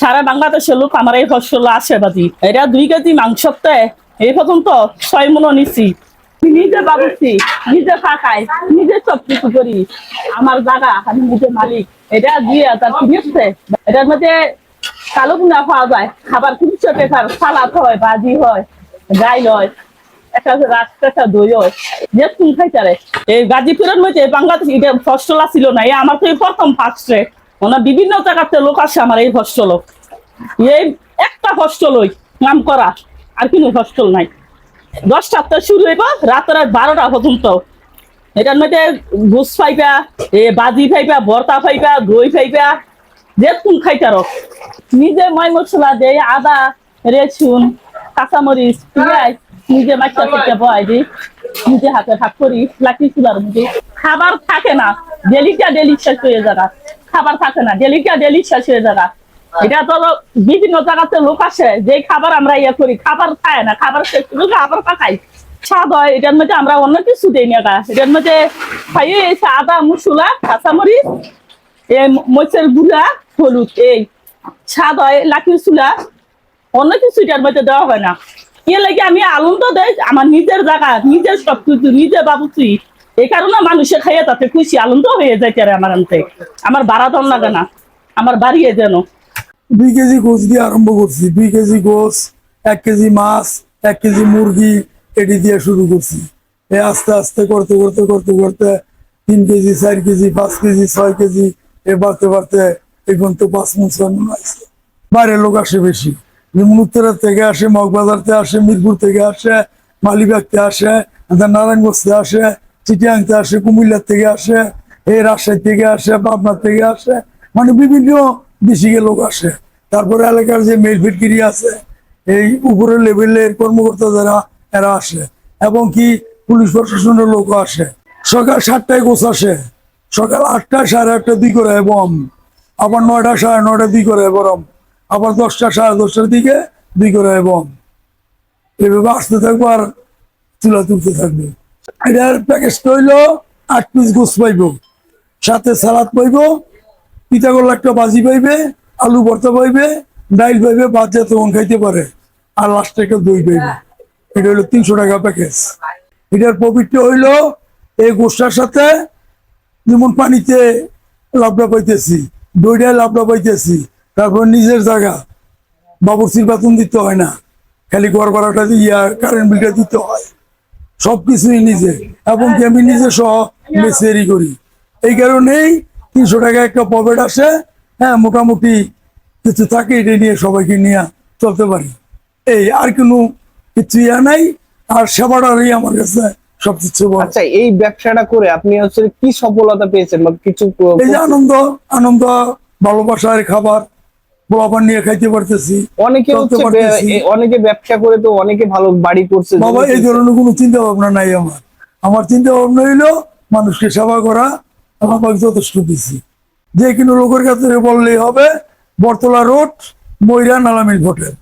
সারা বাংলাদেশের লোক আমার এই ফসল আসে বাজি এটা দুই কেজি মাংসতে এই পর্যন্ত ছয় মন নিছি। নিজে বাবুছি, নিজে ফাঁকাই নিজে সব কিছু করি। আমার জায়গা, আমি নিজে মালিক। এটা দিয়ে তার কিনেছে এটার মধ্যে কালো গুনা পাওয়া যায়। খাবার কিনছে পেপার, সালাদ হয়, ভাজি হয় গাইল হয়, একটা রাস্তা দই হয়। যে তুমি খাইতারে। এই গাজীপুরের মধ্যে বাংলাদেশ এটা ফসল ছিল না। এই আমার তো এই প্রথম ফার্স্টে ওনা বিভিন্ন জায়গাতে লোক আছে আমার এই হস্টেল এই একটা হস্টেল ওই নাম করা, আর কোনো হস্টেল নাই। দশটাতে শুরু হইব রাতের বারোটা পর্যন্ত। এটার মধ্যে ঘুষ পাইবা এ বাজি পাইবা ভর্তা পাইবা দই পাইবা যে তুমি খাইতার নিজে ময় মশলা দেই, আদা, রেসুন, কাঁচামরিচ, পেঁয়াজ, নিজে মাছটা থেকে বয় দিই। নিজে হাতে ভাগ করি লাকি চুলার মধ্যে। খাবার থাকে না ডেলিটা ডেলি শেষ হয়ে যারা। খাবার থাকে না। ডেলিটা ডেলি শেষ হয়ে যারা এটা তো বিভিন্ন জায়গাতে লোক আসে, যে খাবার আমরা ইয়ে করি, খাবার খায় না, খাবার শেষ খাবার খাই স্বাদ হয়, এটার মধ্যে আমরা অন্য কিছু দিই না। এটার মধ্যে খাইয়ে আদা কাঁচামরিচ মরিচের গুঁড়া, হলুদ, এই স্বাদ হয় লাকি চুলা, অন্য কিছু এটার মধ্যে দেওয়া হয় না। এ লাগে আমি আনন্দ দেয় আমার নিজের জায়গা, নিজের সব কিছু নিজে বাবুছি এই কারণে মানুষে খাইয়ে তাতে খুশি, আনন্দ হয়ে যায় তারে আমার আনতে। আমার ভাড়া দম লাগে না, আমার বাড়িয়ে যেন দুই কেজি গোস দিয়ে আরম্ভ করছি। দুই কেজি গোস, এক কেজি মাছ, এক কেজি মুরগি, এটি দিয়ে শুরু করছি। এ আস্তে আস্তে করতে করতে করতে করতে তিন কেজি, চার কেজি, পাঁচ কেজি, ছয় কেজি, এ বাড়তে বাড়তে এখন তো পাঁচ মন ছয় আসছে বাইরের লোক আসে বেশি। যেমন থেকে আসে মগবাজার থেকে আসে, মিরপুর থেকে আসে মালিবাগ থেকে আসে নারায়ণগঞ্জ থেকে আসে চিটিয়াং থেকে আসে, কুমিল্লার থেকে আসে, এই রাজশাহী থেকে আসে পাবনার থেকে আসে মানে বিভিন্ন ডিস্ট্রিক্টের লোক আসে। তারপরে এলাকার যে মেল ফিটকিরি আছে, এই উপরের লেভেলের কর্মকর্তা যারা, এরা আসে। এবং কি পুলিশ প্রশাসনের লোকও আসে। সকাল সাতটায় গোছ আসে। সকাল আটটা সাড়ে আটটা দুই করে বম। আবার নয়টা সাড়ে নয়টা দুই করে বরম। আবার দশটা সাড়ে দশটার দিকে দুই করে বম। এভাবে আসতে থাকব আর চুলা তুলতে থাকবে। এটার প্যাকেজটা হইল আট পিস গোস পাইব। সাথে সালাদ পাইব পিতাগোল্লা একটা বাজি পাইবে, আলু ভর্তা পাইবে, ডাইল পাইবে, ভাত যাতে মন খাইতে পারে। আর লাস্টে একটা দই পাইবে। এটা হলো তিনশো টাকা প্যাকেজ এটার প্রফিটটা হইল এই গোষ্ঠার সাথে যেমন পানিতে লাভটা পাইতেছি, দইটায় লাভটা পাইতেছি, তারপর নিজের জায়গা। বাবুর্চির বেতন দিতে হয় না। খালি ঘর ভাড়াটা ইয়া কারেন্ট বিলটা দিতে হয়। সবকিছুই নিজে। এবং কি আমি নিজে সহ মেসেরি করি। এই কারণেই তিনশো টাকা একটা প্রফিট আসে। হ্যাঁ মোটামুটি কিছু থাকে এটা নিয়ে সবাইকে নিয়ে চলতে পারি। এই আর কোনো কিছু ইয়া নাই। আর সেবাটারই আমার কাছে বড়। আচ্ছা এই ব্যবসাটা করে আপনি হচ্ছে কি সফলতা পেয়েছেন? বা কিছু এই যে আনন্দ আনন্দ ভালোবাসার খাবার পোলাপান নিয়ে খাইতে পারতেছি অনেকে অনেকে ব্যবসা করে তো অনেকে ভালো বাড়ি করছে। বাবা এই ধরনের কোনো চিন্তা ভাবনা নাই আমার। আমার চিন্তা ভাবনা হইল মানুষকে সেবা করা আমাকে যথেষ্ট দিছি। যে কোনো লোকের কাছে বললেই হবে বরতলা রোড ময়রা নালামিল হোটেল।